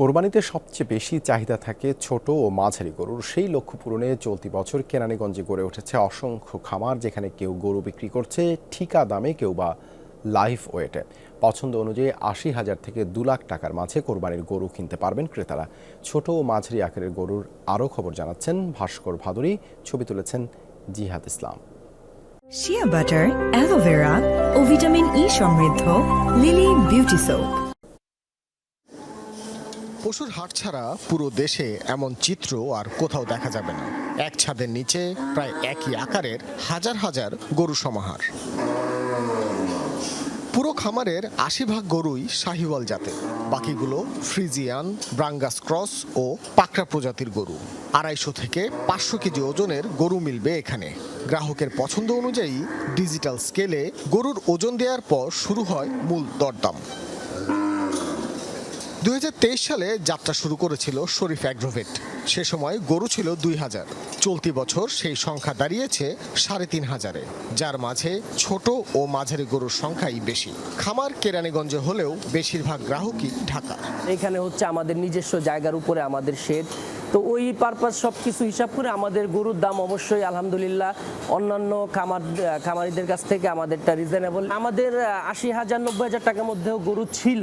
কোরবানিতে সবচেয়ে বেশি চাহিদা থাকে ছোট ও মাঝারি গরুর। সেই লক্ষ্য পূরণে চলতি বছর কেরানীগঞ্জে গড়ে উঠেছে অসংখ্য খামার যেখানে কেউ গরু বিক্রি করছে, ঠিকা দামে কেউ বা লাইফ ওয়েটে। পছন্দ অনুযায়ী আশি হাজার থেকে দু লাখ টাকার মাঝে কোরবানির গরু কিনতে পারবেন ক্রেতারা। ছোট ও মাঝারি আকারের গরুর আরও খবর জানাচ্ছেন ভাস্কর ভাদুরী। ছবি তুলেছেন Jihad Islam. Shea butter aloe vera ও ভিটামিন ই সমৃদ্ধ লিলি বিউটি সোপ পশুর হাট ছাড়া পুরো দেশে এমন চিত্র আর কোথাও দেখা যাবে না। এক ছাদের নিচে প্রায় একই আকারের হাজার হাজার গরু সমাহার। পুরো খামারের আশি ভাগ গরুই শাহিওয়াল জাতের। বাকিগুলো ফ্রিজিয়ান, ব্রাঙ্গাস ক্রস ও পাকড়া প্রজাতির গরু। আড়াইশো থেকে পাঁচশো কেজি ওজনের গরু মিলবে এখানে। গ্রাহকের পছন্দ অনুযায়ী ডিজিটাল স্কেলে গরুর ওজন দেওয়ার পর শুরু হয় মূল দরদাম। দু হাজার তেইশ সালে যাত্রা শুরু করেছিল শরীফ অ্যাগ্রোভেট। সে সময় গরু ছিল দুই হাজার। চলতি বছর সেই সংখ্যা দাঁড়িয়েছে সাড়ে তিন হাজারে, যার মাঝে ছোট ও মাঝারি গরুর সংখ্যাই বেশি। খামার কেরানীগঞ্জে হলেও বেশিরভাগ গ্রাহকই ঢাকা। এখানে হচ্ছে আমাদের নিজস্ব জায়গার উপরে আমাদের শেড। তো ওই পারপাস সব কিছু হিসাব করে আমাদের গরুর দাম অবশ্যই আলহামদুলিল্লাহ অন্যান্য খামার, খামারিদের কাছ থেকে আমাদেরটা রিজনেবল আমাদের আশি হাজার নব্বই হাজার টাকার মধ্যেও গরু ছিল।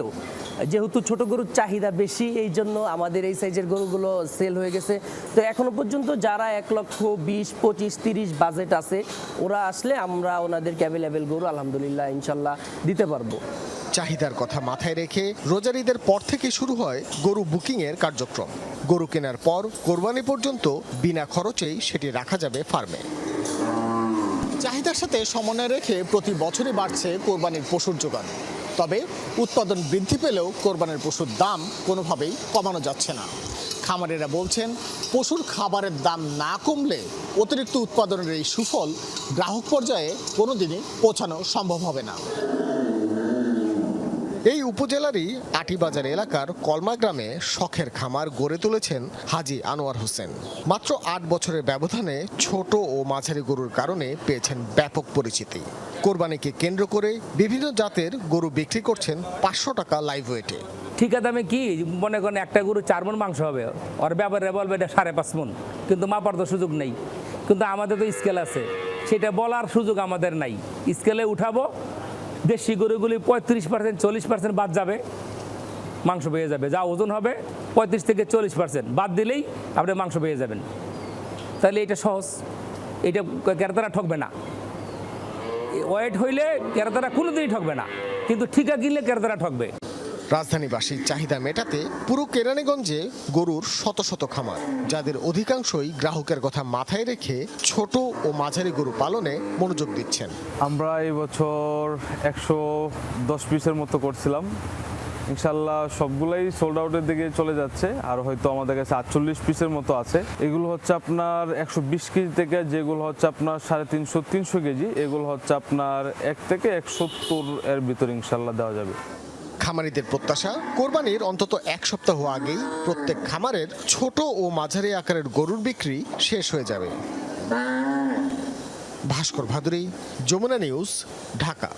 যেহেতু ছোট গরুর চাহিদা বেশি, এই জন্য আমাদের এই সাইজের গরুগুলো সেল হয়ে গেছে। তো এখনও পর্যন্ত যারা এক লক্ষ বিশ, পঁচিশ, তিরিশ বাজেট আছে, ওরা আসলে আমরা ওনাদেরকে অ্যাভেলেবেল গরু আলহামদুলিল্লাহ ইনশাল্লাহ দিতে পারব। চাহিদার কথা মাথায় রেখে রোজারিদের পর থেকে শুরু হয় গরু বুকিংয়ের কার্যক্রম। গরু কেনার পর কোরবানি পর্যন্ত বিনা খরচেই সেটি রাখা যাবে ফার্মে চাহিদার সাথে সমন্বয় রেখে প্রতি বছরই বাড়ছে কোরবানির পশুর যোগান। তবে উৎপাদন বৃদ্ধি পেলেও কোরবানির পশুর দাম কোনোভাবেই কমানো যাচ্ছে না। খামারেরা বলছেন, পশুর খাবারের দাম না কমলে অতিরিক্ত উৎপাদনের এই সুফল গ্রাহক পর্যায়ে কোনোদিনই পৌঁছানো সম্ভব হবে না। এই উপজেলারই আটিবাজার এলাকার কলমা গ্রামে শখের খামার গড়ে তুলেছেন হাজি আনোয়ার হোসেন। মাত্র আট বছরের ব্যবধানে ছোট ও মাঝারি গরুর কারণে পেয়েছেন ব্যাপক পরিচিতি। কোরবানিকে কেন্দ্র করে বিভিন্ন জাতের গরু বিক্রি করছেন পাঁচশো টাকা লাইভ ওয়েটে ঠিকা দামে কি মনে করেন একটা গরু চার মন মাংস হবে? ওর ব্যাপারে বলবে এটা সাড়ে পাঁচ মন, কিন্তু মাপার তো সুযোগ নেই। কিন্তু আমাদের তো স্কেল আছে। সেটা বলার সুযোগ আমাদের নাই। স্কেলে উঠাবো দেশি গরুগুলি পঁয়ত্রিশ পার্সেন্ট চল্লিশ পার্সেন্ট বাদ যাবে। মাংস পেয়ে যাবে। যা ওজন হবে পঁয়ত্রিশ থেকে চল্লিশ পার্সেন্ট বাদ দিলেই আপনি মাংস পেয়ে যাবেন। তাহলে এটা সহজ। এটা ক্রেতারা ঠকবে না। ওয়েট হইলে ক্রেতারা কোনোদিনই ঠকবে না। কিন্তু ঠিকা কিনলে ক্রেতারা ঠকবে। রাজধানীবাসীর চাহিদা মেটাতে পুরো কেরানীগঞ্জে গরুর শত শত খামার, যাদের অধিকাংশই গ্রাহকের কথা মাথায় রেখে ছোট ও মাঝারি গরু পালনে মনোযোগ দিচ্ছেন। আমরা এই বছর একশো দশ পিসের মতো করছিলাম। ইনশাল্লাহ সবগুলাই সোল্ড আউটের দিকে চলে যাচ্ছে, আর হয়তো আমাদের কাছে আটচল্লিশ পিসের মতো আছে। এগুলো হচ্ছে আপনার একশো বিশ কেজি থেকে, যেগুলো হচ্ছে আপনার সাড়ে তিনশো তিনশো কেজি, এগুলো হচ্ছে আপনার এক থেকে এক সত্তর এর ভিতরে ইনশাল্লাহ দেওয়া যাবে। খামারিদের প্রত্যাশা। কোরবানির অন্তত এক সপ্তাহ আগেই প্রত্যেক খামারের ছোট ও মাঝারি আকারের গরুর বিক্রি শেষ হয়ে যাবে। ভাস্কর ভাদুরী, যমুনা নিউজ, ঢাকা।